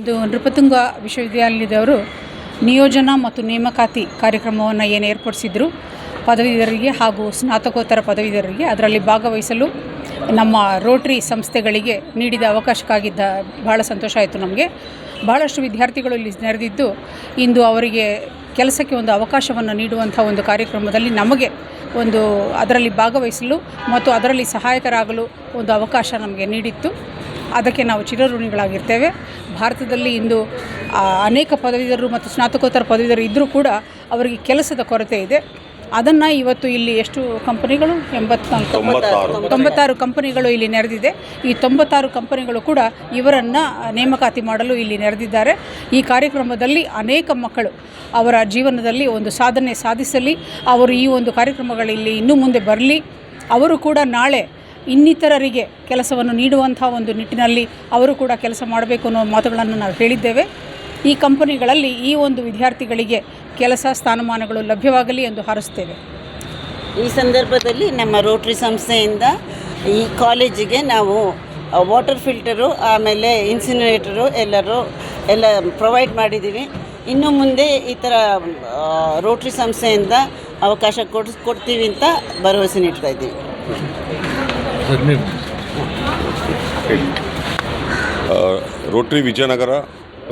ಇಂದು ನೃಪತುಂಗ ವಿಶ್ವವಿದ್ಯಾಲಯದವರು ನಿಯೋಜನಾ ಮತ್ತು ನೇಮಕಾತಿ ಕಾರ್ಯಕ್ರಮವನ್ನು ಏನು ಏರ್ಪಡಿಸಿದ್ರು ಪದವೀಧರರಿಗೆ ಹಾಗೂ ಸ್ನಾತಕೋತ್ತರ ಪದವೀಧರರಿಗೆ ಅದರಲ್ಲಿ ಭಾಗವಹಿಸಲು ನಮ್ಮ ರೋಟ್ರಿ ಸಂಸ್ಥೆಗಳಿಗೆ ನೀಡಿದ ಅವಕಾಶಕ್ಕಾಗಿದ್ದ ಬಹಳ ಸಂತೋಷ ಆಯಿತು ನಮಗೆ. ಬಹಳಷ್ಟು ವಿದ್ಯಾರ್ಥಿಗಳು ಇಲ್ಲಿ ನೆರೆದಿದ್ದು ಇಂದು ಅವರಿಗೆ ಕೆಲಸಕ್ಕೆ ಒಂದು ಅವಕಾಶವನ್ನು ನೀಡುವಂಥ ಒಂದು ಕಾರ್ಯಕ್ರಮದಲ್ಲಿ ನಮಗೆ ಒಂದು ಅದರಲ್ಲಿ ಭಾಗವಹಿಸಲು ಮತ್ತು ಅದರಲ್ಲಿ ಸಹಾಯಕರಾಗಲು ಒಂದು ಅವಕಾಶ ನಮಗೆ ನೀಡಿತ್ತು. ಅದಕ್ಕೆ ನಾವು ಚಿರಋಣಿಗಳಾಗಿರ್ತೇವೆ. ಭಾರತದಲ್ಲಿ ಇಂದು ಅನೇಕ ಪದವೀಧರರು ಮತ್ತು ಸ್ನಾತಕೋತ್ತರ ಪದವೀಧರರು ಇದ್ದರೂ ಕೂಡ ಅವರಿಗೆ ಕೆಲಸದ ಕೊರತೆ ಇದೆ. ಅದನ್ನು ಇವತ್ತು ಇಲ್ಲಿ ಎಷ್ಟು ಕಂಪನಿಗಳು? ಎಂಬತ್ನಾಲ್ಕು ತೊಂಬತ್ತಾರು. ಕಂಪನಿಗಳು ಇಲ್ಲಿ ನೆರೆದಿದೆ. ಈ ತೊಂಬತ್ತಾರು ಕಂಪನಿಗಳು ಕೂಡ ಇವರನ್ನು ನೇಮಕಾತಿ ಮಾಡಲು ಇಲ್ಲಿ ನೆರೆದಿದ್ದಾರೆ. ಈ ಕಾರ್ಯಕ್ರಮದಲ್ಲಿ ಅನೇಕ ಮಕ್ಕಳು ಅವರ ಜೀವನದಲ್ಲಿ ಒಂದು ಸಾಧನೆ ಸಾಧಿಸಲಿ. ಅವರು ಈ ಒಂದು ಕಾರ್ಯಕ್ರಮಗಳಲ್ಲಿ ಇನ್ನೂ ಮುಂದೆ ಬರಲಿ. ಅವರು ಕೂಡ ನಾಳೆ ಇನ್ನಿತರರಿಗೆ ಕೆಲಸವನ್ನು ನೀಡುವಂಥ ಒಂದು ನಿಟ್ಟಿನಲ್ಲಿ ಅವರು ಕೂಡ ಕೆಲಸ ಮಾಡಬೇಕು ಅನ್ನೋ ಮಾತುಗಳನ್ನು ನಾವು ಹೇಳಿದ್ದೇವೆ. ಈ ಕಂಪನಿಗಳಲ್ಲಿ ಈ ಒಂದು ವಿದ್ಯಾರ್ಥಿಗಳಿಗೆ ಕೆಲಸ, ಸ್ಥಾನಮಾನಗಳು ಲಭ್ಯವಾಗಲಿ ಎಂದು ಹಾರಿಸ್ತೇವೆ ಈ ಸಂದರ್ಭದಲ್ಲಿ ನಮ್ಮ ರೋಟ್ರಿ ಸಂಸ್ಥೆಯಿಂದ ಈ ಕಾಲೇಜಿಗೆ ನಾವು ವಾಟರ್ ಫಿಲ್ಟರು ಆಮೇಲೆ ಇನ್ಸಿನರೇಟರು ಎಲ್ಲರೂ ಎಲ್ಲ ಪ್ರೊವೈಡ್ ಮಾಡಿದ್ದೀವಿ. ಇನ್ನು ಮುಂದೆ ಈ ಥರ ರೋಟ್ರಿ ಸಂಸ್ಥೆಯಿಂದ ಅವಕಾಶ ಕೊಡಿಸ್, ಕೊಡ್ತೀವಿ ಅಂತ ಭರವಸೆ ನೀಡ್ತಾ ಇದ್ದೀವಿ. ಸರ್ ನೀವು rotary Vijayanagar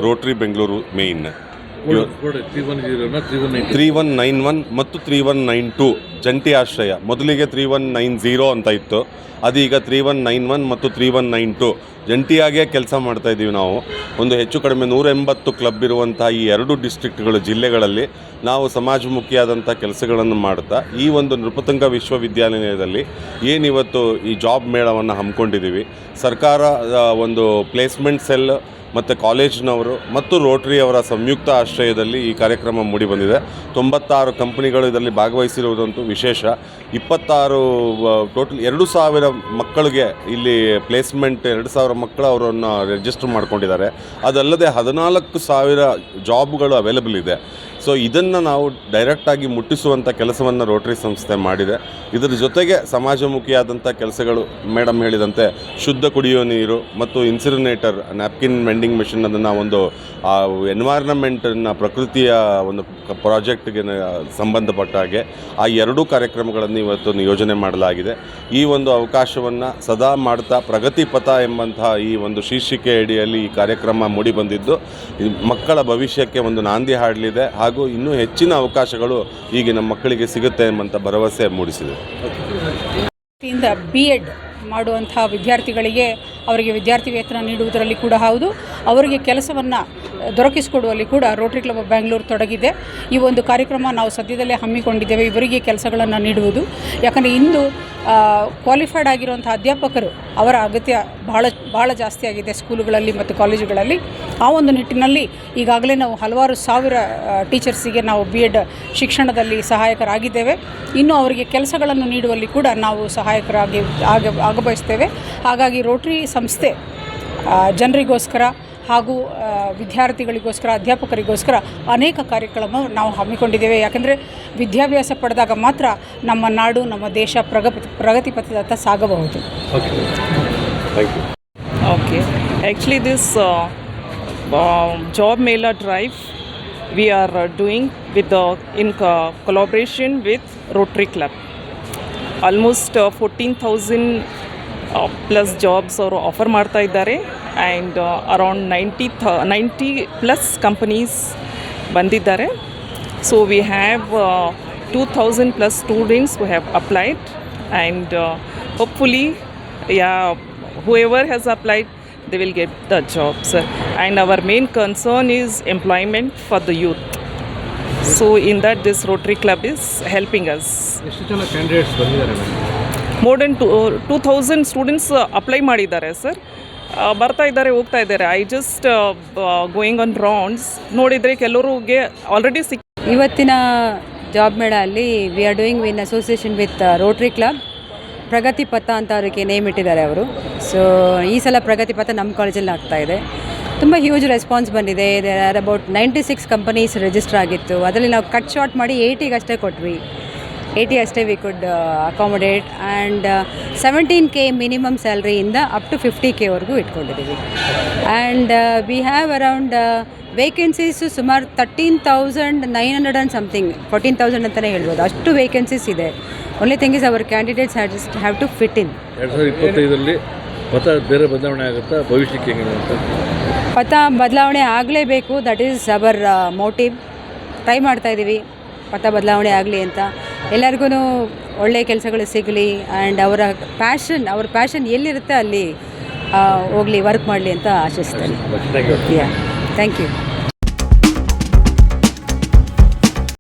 rotary Bengaluru main three one nine one ಮತ್ತು ತ್ರೀ ಒನ್ ನೈನ್ ಟು ಜಂಟಿ ಆಶ್ರಯ. ಮೊದಲಿಗೆ ತ್ರೀ ಒನ್ ನೈನ್ ಝೀರೋ ಅಂತ ಇತ್ತು. ಅದೀಗ ತ್ರೀ ಒನ್ ನೈನ್ ಒನ್ ಮತ್ತು ತ್ರೀ ಒನ್ ನೈನ್ ಟು. ಜಂಟಿಯಾಗೇ ಕೆಲಸ ಮಾಡ್ತಾ ಇದ್ದೀವಿ ನಾವು. ಒಂದು ಹೆಚ್ಚು ಕಡಿಮೆ ನೂರ ಎಂಬತ್ತು ಕ್ಲಬ್ ಇರುವಂಥ ಈ ಎರಡು ಡಿಸ್ಟ್ರಿಕ್ಟ್ಗಳು ಜಿಲ್ಲೆಗಳಲ್ಲಿ ನಾವು ಸಮಾಜಮುಖಿಯಾದಂಥ ಕೆಲಸಗಳನ್ನು ಮಾಡ್ತಾ, ಈ ಒಂದು ನೃಪತುಂಗ ವಿಶ್ವವಿದ್ಯಾನಿಲಯದಲ್ಲಿ ಏನಿವತ್ತು ಈ ಜಾಬ್ ಮೇಳವನ್ನು ಹಮ್ಮಿಕೊಂಡಿದ್ದೀವಿ. ಸರ್ಕಾರ ಒಂದು ಪ್ಲೇಸ್ಮೆಂಟ್ ಸೆಲ್ ಮತ್ತು ಕಾಲೇಜಿನವರು ಮತ್ತು ರೋಟರಿಯವರ ಸಂಯುಕ್ತ ಆಶ್ರಯದಲ್ಲಿ ಈ ಕಾರ್ಯಕ್ರಮ ಮೂಡಿಬಂದಿದೆ ತೊಂಬತ್ತಾರು ಕಂಪನಿಗಳು ಇದರಲ್ಲಿ ಭಾಗವಹಿಸಿರುವುದಂತೂ ವಿಶೇಷ. ಇಪ್ಪತ್ತಾರು ಟೋಟಲ್ ಎರಡು ಸಾವಿರ ಮಕ್ಕಳಿಗೆ ಇಲ್ಲಿ ಪ್ಲೇಸ್ಮೆಂಟ್ ಎರಡು ಸಾವಿರ ಮಕ್ಕಳು ಅವರನ್ನು ರಿಜಿಸ್ಟರ್ ಮಾಡ್ಕೊಂಡಿದ್ದಾರೆ. ಅದಲ್ಲದೆ ಹದಿನಾಲ್ಕು ಸಾವಿರ ಜಾಬ್ಗಳು ಅವೈಲಬಲ್ ಇದೆ. ಸೊ ಇದನ್ನು ನಾವು ಡೈರೆಕ್ಟಾಗಿ ಮುಟ್ಟಿಸುವಂಥ ಕೆಲಸವನ್ನು ರೋಟರಿ ಸಂಸ್ಥೆ ಮಾಡಿದೆ. ಇದರ ಜೊತೆಗೆ ಸಮಾಜಮುಖಿಯಾದಂಥ ಕೆಲಸಗಳು ಮೇಡಮ್ ಹೇಳಿದಂತೆ ಶುದ್ಧ ಕುಡಿಯುವ ನೀರು ಮತ್ತು ಇನ್ಸಿರಿನೇಟರ್ ನ್ಯಾಪ್ಕಿನ್ ಮೆಂಡಿಂಗ್ ಮೆಷಿನ್ ಅದನ್ನು ಒಂದು, ಆ ಎನ್ವೈರ್ನಮೆಂಟನ್ನು ಪ್ರಕೃತಿಯ ಒಂದು ಪ್ರಾಜೆಕ್ಟ್ಗೆ ಸಂಬಂಧಪಟ್ಟ ಹಾಗೆ ಆ ಎರಡೂ ಕಾರ್ಯಕ್ರಮಗಳನ್ನು ಇವತ್ತು ನಿಯೋಜನೆ ಮಾಡಲಾಗಿದೆ. ಈ ಒಂದು ಅವಕಾಶವನ್ನು ಸದಾ ಮಾಡ್ತಾ ಪ್ರಗತಿ ಪಥ ಎಂಬಂತಹ ಈ ಒಂದು ಶೀರ್ಷಿಕೆ ಅಡಿಯಲ್ಲಿ ಈ ಕಾರ್ಯಕ್ರಮ ಮೂಡಿಬಂದಿದ್ದು ಮಕ್ಕಳ ಭವಿಷ್ಯಕ್ಕೆ ಒಂದು ನಾಂದಿ ಹಾಡಲಿದೆ. ಹಾಗೂ ಇನ್ನೂ ಹೆಚ್ಚಿನ ಅವಕಾಶಗಳು ಈಗಿನ ಮಕ್ಕಳಿಗೆ ಸಿಗುತ್ತೆ ಎಂಬಂತ ಭರವಸೆ ಮೂಡಿಸಿದೆ. ಬಿ ಎಡ್ ಮಾಡುವಂತಹ ವಿದ್ಯಾರ್ಥಿಗಳಿಗೆ ಅವರಿಗೆ ವಿದ್ಯಾರ್ಥಿ ವೇತನ ನೀಡುವುದರಲ್ಲಿ ಕೂಡ ಹೌದು. ಅವರಿಗೆ ಕೆಲಸವನ್ನು ದೊರಕಿಸಿಕೊಡುವಲ್ಲಿ ಕೂಡ ರೋಟರಿ ಕ್ಲಬ್ ಆಫ್ ಬ್ಯಾಂಗ್ಳೂರು ತೊಡಗಿದೆ. ಈ ಒಂದು ಕಾರ್ಯಕ್ರಮ ನಾವು ಸದ್ಯದಲ್ಲೇ ಹಮ್ಮಿಕೊಂಡಿದ್ದೇವೆ. ಇವರಿಗೆ ಕೆಲಸಗಳನ್ನು ನೀಡುವುದು. ಯಾಕಂದರೆ ಇಂದು ಕ್ವಾಲಿಫೈಡ್ ಆಗಿರುವಂಥ ಅಧ್ಯಾಪಕರು ಅವರ ಅಗತ್ಯ ಬಹಳ ಭಾಳ ಜಾಸ್ತಿ ಆಗಿದೆ ಸ್ಕೂಲುಗಳಲ್ಲಿ ಮತ್ತು ಕಾಲೇಜುಗಳಲ್ಲಿ. ಆ ಒಂದು ನಿಟ್ಟಿನಲ್ಲಿ ಈಗಾಗಲೇ ನಾವು ಹಲವಾರು ಸಾವಿರ ಟೀಚರ್ಸಿಗೆ ನಾವು ಬಿ ಎಡ್ ಶಿಕ್ಷಣದಲ್ಲಿ ಸಹಾಯಕರಾಗಿದ್ದೇವೆ. ಇನ್ನು ಅವರಿಗೆ ಕೆಲಸಗಳನ್ನು ನೀಡುವಲ್ಲಿ ಕೂಡ ನಾವು ಸಹಾಯಕರಾಗಿ ಆಗ ಆಗಬಯಸ್ತೇವೆ. ಹಾಗಾಗಿ ರೋಟ್ರಿ ಸಂಸ್ಥೆ ಜನರಿಗೋಸ್ಕರ ಹಾಗೂ ವಿದ್ಯಾರ್ಥಿಗಳಿಗೋಸ್ಕರ ಅಧ್ಯಾಪಕರಿಗೋಸ್ಕರ ಅನೇಕ ಕಾರ್ಯಕ್ರಮ ನಾವು ಹಮ್ಮಿಕೊಂಡಿದ್ದೇವೆ. ಯಾಕೆಂದರೆ ವಿದ್ಯಾಭ್ಯಾಸ ಪಡೆದಾಗ ಮಾತ್ರ ನಮ್ಮ ನಾಡು ನಮ್ಮ ದೇಶ ಪ್ರಗತಿ ಪ್ರಗತಿ ಪಥದತ್ತ ಸಾಗಬಹುದು. Okay actually you Okay. Actually, this uh, uh, job mailer drive we are uh, doing with the in co- collaboration with Rotary Club. Almost uh, 14,000 uh, plus jobs ಅವರು ಆಫರ್ ಮಾಡ್ತಾ ಇದ್ದಾರೆ and around ninety the ninety plus companies ಬಂದಿದ್ದಾರೆ so we have two thousand plus students who have applied and hopefully yeah whoever has applied they will get the jobs. And our main concern is employment for the youth. So in that this rotary club is helping us. ಎಷ್ಟು ಜನ candidates ಬಂದಿದ್ದಾರೆ more than two two thousand students apply ಮಾಡಿದ್ದಾರೆ sir ಬರ್ತಾ ಇದ್ದಾರೆ ಹೋಗ್ತಾ ಇದ್ದಾರೆ. I just going on rounds ನೋಡಿದರೆ ಕೆಲವರಿಗೆ ಆಲ್ರೆಡಿ ಸಿಕ್ ಇವತ್ತಿನ ಜಾಬ್ ಮೇಳ ಅಲ್ಲಿ we are doing in association with rotary club Pragati Patha ಅಂತ ಅವ್ರಿಗೆ ನೇಮ್ ಇಟ್ಟಿದ್ದಾರೆ ಅವರು. ಸೊ ಈ ಸಲ ಪ್ರಗತಿ ಪಥ ನಮ್ಮ ಕಾಲೇಜಲ್ಲಿ ಆಗ್ತಾ ಇದೆ. ತುಂಬ ಹ್ಯೂಜ್ ರೆಸ್ಪಾನ್ಸ್ ಬಂದಿದೆ. Are about ninety six companies register ಆಗಿತ್ತು. ಅದರಲ್ಲಿ ನಾವು ಕಟ್ ಶಾರ್ಟ್ ಮಾಡಿ ಏಯ್ಟಿಗೆ ಅಷ್ಟೇ ಕೊಟ್ವಿ. ಏಯ್ಟಿ ಅಷ್ಟೇ we could accommodate and seventeen K minimum ಸ್ಯಾಲ್ರಿಯಿಂದ up to fifty ಕೆವರೆಗೂ ಇಟ್ಕೊಂಡಿದ್ದೀವಿ and we have around vacancies ಸುಮಾರು thirteen thousand nine hundred and something fourteen thousand ಅಂತಲೇ ಹೇಳ್ಬೋದು. ಅಷ್ಟು ವೇಕೆನ್ಸೀಸ್ ಇದೆ. Only thing is our candidates have to fit in ಎರಡು ಸಾವಿರದ ಇಪ್ಪತ್ತೈದರಲ್ಲಿ ಮತ ಬೇರೆ ಬದಲಾವಣೆ ಆಗುತ್ತಾ? ಭವಿಷ್ಯಕ್ಕೆ ಹೆಂಗೆ ಅಂತ ಪಥ ಬದಲಾವಣೆ ಆಗಲೇಬೇಕು. That is our motive try ಮಾಡ್ತಾ ಇದ್ದೀವಿ ಪಥ ಬದಲಾವಣೆ ಆಗಲಿ ಅಂತ. ಎಲ್ಲರಿಗೂ ಒಳ್ಳೆಯ ಕೆಲಸಗಳು ಸಿಗಲಿ ಆ್ಯಂಡ್ ಅವರ ಪ್ಯಾಷನ್ ಅವ್ರ ಪ್ಯಾಷನ್ ಎಲ್ಲಿರುತ್ತೆ ಅಲ್ಲಿ ಹೋಗಲಿ ವರ್ಕ್ ಮಾಡಲಿ ಅಂತ ಆಶಿಸ್ತೇನೆ. Thank you